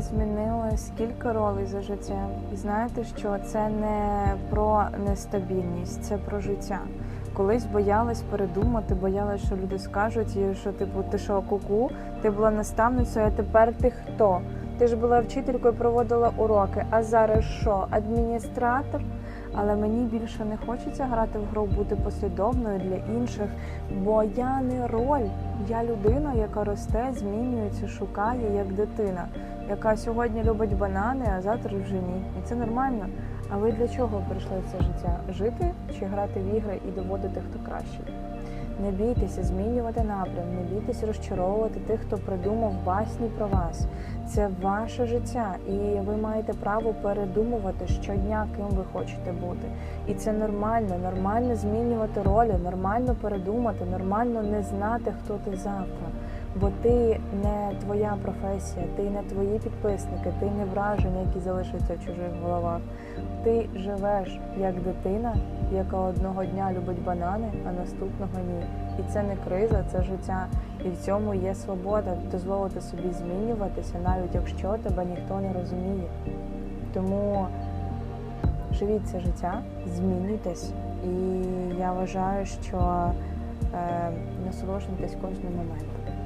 Я змінила скільки ролей за життя. І знаєте, що це не про нестабільність, це про життя. Колись боялась передумати, боялась, що люди скажуть, і що типу, ти що, куку, ти була наставницею, а тепер ти хто? Ти ж була вчителькою, проводила уроки, а зараз що? Адміністратор? Але мені більше не хочеться грати в гру, бути послідовною для інших, бо я не роль. Я людина, яка росте, змінюється, шукає як дитина, яка сьогодні любить банани, а завтра вже ні. І це нормально. А ви для чого прийшли в це життя? Жити чи грати в ігри і доводити, хто кращий? Не бійтеся змінювати напрям, не бійтеся розчаровувати тих, хто придумав басні про вас. Це ваше життя, і ви маєте право передумувати щодня, ким ви хочете бути. І це нормально, нормально змінювати ролі, нормально передумати, нормально не знати, хто ти завтра. Бо ти не твоя професія, ти не твої підписники, ти не враження, які залишаться в чужих головах. Ти живеш як дитина, яка одного дня любить банани, а наступного ні. І це не криза, це життя. І в цьому є свобода дозволити собі змінюватися, навіть якщо тебе ніхто не розуміє. Тому живіть це життя, змінюйтесь. І я вважаю, що е, насолоджуйтесь кожним моментом.